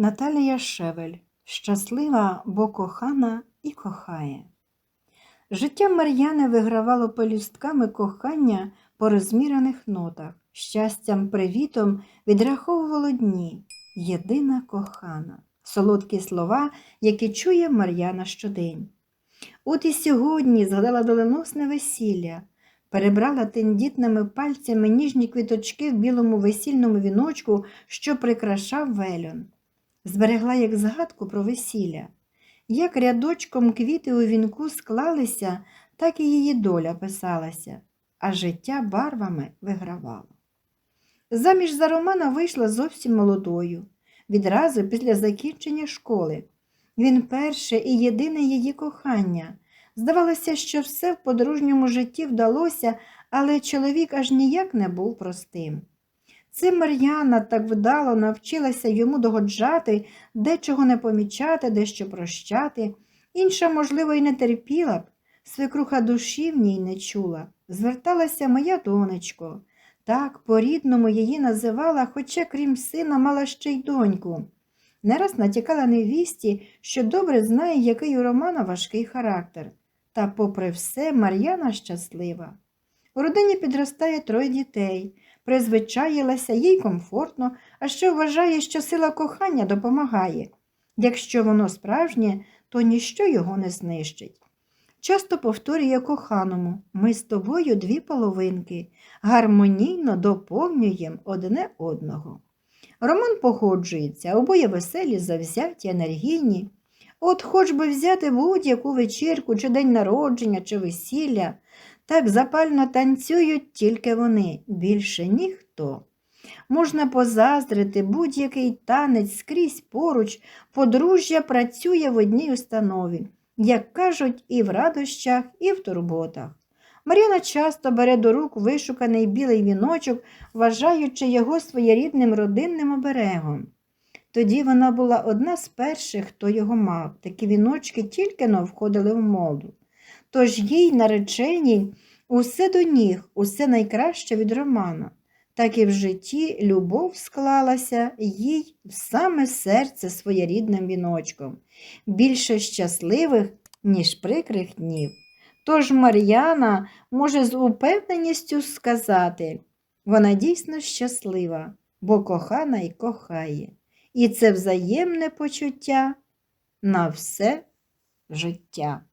Наталія Шевель щаслива, бо кохана і кохає. Життя Мар'яни вигравало пелюстками кохання по розмірених нотах, щастям привітом відраховувало дні. Єдина кохана, солодкі слова, які чує Мар'яна щодень. От і сьогодні згадала доленосне весілля, перебрала тендітними пальцями ніжні квіточки в білому весільному віночку, що прикрашав вельон. Зберегла як згадку про весілля. Як рядочком квіти у вінку склалися, так і її доля писалася, а життя барвами вигравало. Заміж за Романа вийшла зовсім молодою, відразу після закінчення школи. Він перше і єдине її кохання. Здавалося, що все в подружньому житті вдалося, але чоловік аж ніяк не був простим. Це Мар'яна так вдало навчилася йому догоджати, дечого не помічати, дещо прощати. Інша, можливо, і не терпіла б. Свекруха душі в ній не чула. Зверталася моя донечко. Так по-рідному її називала, хоча, крім сина, мала ще й доньку. Не раз натякала невісті, що добре знає, який у Романа важкий характер. Та, попри все, Мар'яна щаслива. У родині підростає троє дітей, призвичаїлася, їй комфортно, а ще вважає, що сила кохання допомагає. Якщо воно справжнє, то ніщо його не знищить. Часто повторює коханому ми з тобою дві половинки, гармонійно доповнюємо одне одного. Роман погоджується, обоє веселі, завзяті, енергійні. От хоч би взяти будь-яку вечірку, чи день народження, чи весілля, так запально танцюють тільки вони, більше ніхто. Можна позаздрити будь-який танець скрізь поруч, подружжя працює в одній установі, як кажуть, і в радощах, і в турботах. Мар'яна часто бере до рук вишуканий білий віночок, вважаючи його своєрідним родинним оберегом. Тоді вона була одна з перших, хто його мав. Такі віночки тільки но входили в моду. Тож їй, нареченій, усе до ніг, усе найкраще від Романа. Так і в житті любов склалася їй в саме серце своєрідним віночком, більше щасливих, ніж прикрих днів. Тож Мар'яна може з упевненістю сказати, вона дійсно щаслива, бо кохана й кохає. І це взаємне почуття на все життя.